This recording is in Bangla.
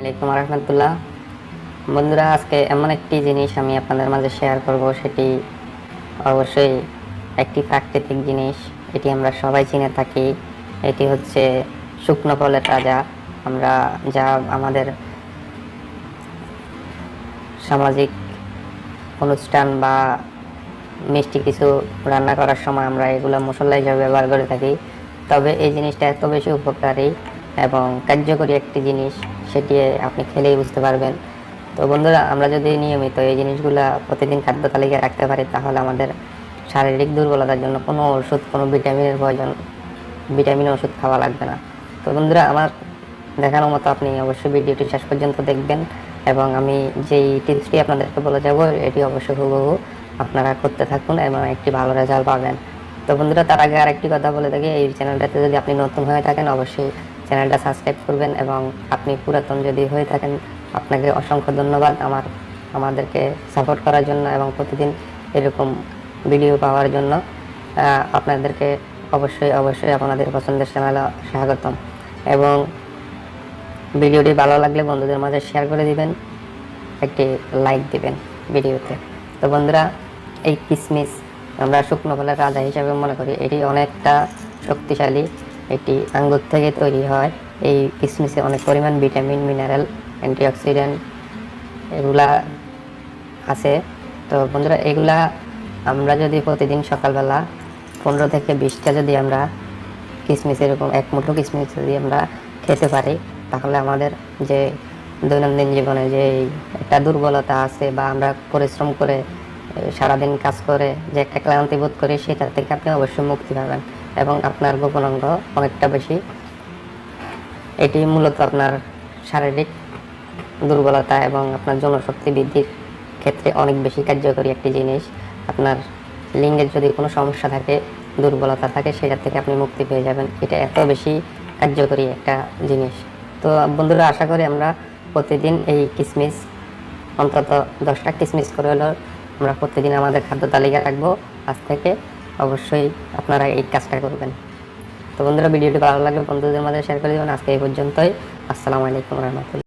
আলাইকুম রহমতুল্লাহ। বন্ধুরা, আজকে এমন একটি জিনিস আমি আপনাদের মাঝে শেয়ার করব, সেটি অবশ্যই একটি প্রাকৃতিক জিনিস, এটি আমরা সবাই চিনে থাকি। এটি হচ্ছে শুকনো ফলের রাজা আমরা যা আমাদের সামাজিক অনুষ্ঠান বা মিষ্টি কিছু রান্না করার সময় আমরা এগুলো মশলা হিসাবে ব্যবহার করে থাকি। তবে এই জিনিসটা এত বেশি উপকারী এবং কার্যকরী একটি জিনিস সেটি আপনি খেলেই বুঝতে পারবেন। তো বন্ধুরা, আমরা যদি নিয়মিত এই জিনিসগুলো প্রতিদিন খাদ্য তালিকায় রাখতে পারি, তাহলে আমাদের শারীরিক দুর্বলতার জন্য কোনো ওষুধ, কোনো ভিটামিনের প্রয়োজন ভিটামিন ওষুধ খাওয়া লাগবে না। তো বন্ধুরা, আমার দেখানোর মতো আপনি অবশ্যই ভিডিওটি শেষ পর্যন্ত দেখবেন এবং আমি যেই টিপসটি আপনাদেরকে বলে যাব, এটি অবশ্যই হুবহু আপনারা করতে থাকুন এবং একটি ভালো রেজাল্ট পাবেন। তো বন্ধুরা, তার আগে আরেকটি কথা বলে থাকি, এই চ্যানেলটাতে যদি আপনি নতুন হয়ে থাকেন, অবশ্যই চ্যানেলটা সাবস্ক্রাইব করবেন এবং আপনি পুরাতন যদি হয়ে থাকেন, আপনাকে অসংখ্য ধন্যবাদ আমার, আমাদেরকে সাপোর্ট করার জন্য এবং প্রতিদিন এরকম ভিডিও পাওয়ার জন্য। আপনাদেরকে অবশ্যই অবশ্যই আপনাদের পছন্দের চ্যানেলে স্বাগতম। এবং ভিডিওটি ভালো লাগলে বন্ধুদের মাঝে শেয়ার করে দিবেন, একটি লাইক দিবেন ভিডিওতে তো বন্ধুরা, এই কিসমিস আমরা শুকনো ফলের রাজা হিসাবে মনে করি। এটি অনেকটা শক্তিশালী এটি আঙ্গুর থেকে তৈরি হয়। এই কিসমিসে অনেক পরিমাণ ভিটামিন, মিনারেল, অ্যান্টিঅক্সিডেন্ট এগুলা আছে। তো বন্ধুরা, এগুলা আমরা যদি প্রতিদিন সকালবেলা পনেরো থেকে বিশটা যদি আমরা কিশমিশ এরকম এক মুঠো কিশমিশ যদি আমরা খেতে পারি, তাহলে আমাদের যে দৈনন্দিন জীবনে যে একটা দুর্বলতা আছে বা আমরা পরিশ্রম করে, সারাদিন কাজ করে যে একটা ক্লান্তি বোধ করি, সেটা থেকে আপনি অবশ্যই মুক্তি পাবেন। এবং আপনার গোপন অঙ্গ অনেকটা বেশি। এটি মূলত আপনার শারীরিক দুর্বলতা এবং আপনার জনশক্তি বৃদ্ধির ক্ষেত্রে অনেক বেশি কার্যকরী একটি জিনিস। আপনার লিঙ্গের যদি কোনো সমস্যা থাকে, দুর্বলতা থাকে সেটা থেকে আপনি মুক্তি পেয়ে যাবেন। এটা এত বেশি কার্যকরী একটা জিনিস। তো বন্ধুরা, আশা করি আমরা প্রতিদিন এই কিসমিস, অন্তত দশটা কিসমিস করে হলেও আমরা প্রতিদিন আমাদের খাদ্য তালিকা রাখব। আজ থেকে অবশ্যই আপনারা এই কাজটা করবেন। তো বন্ধুরা, ভিডিওটি ভালো লাগলে বন্ধুদের মাঝে শেয়ার করে দেবেন। আজকে এই পর্যন্তই। আসসালামু আলাইকুম রহমতুল্লাহ।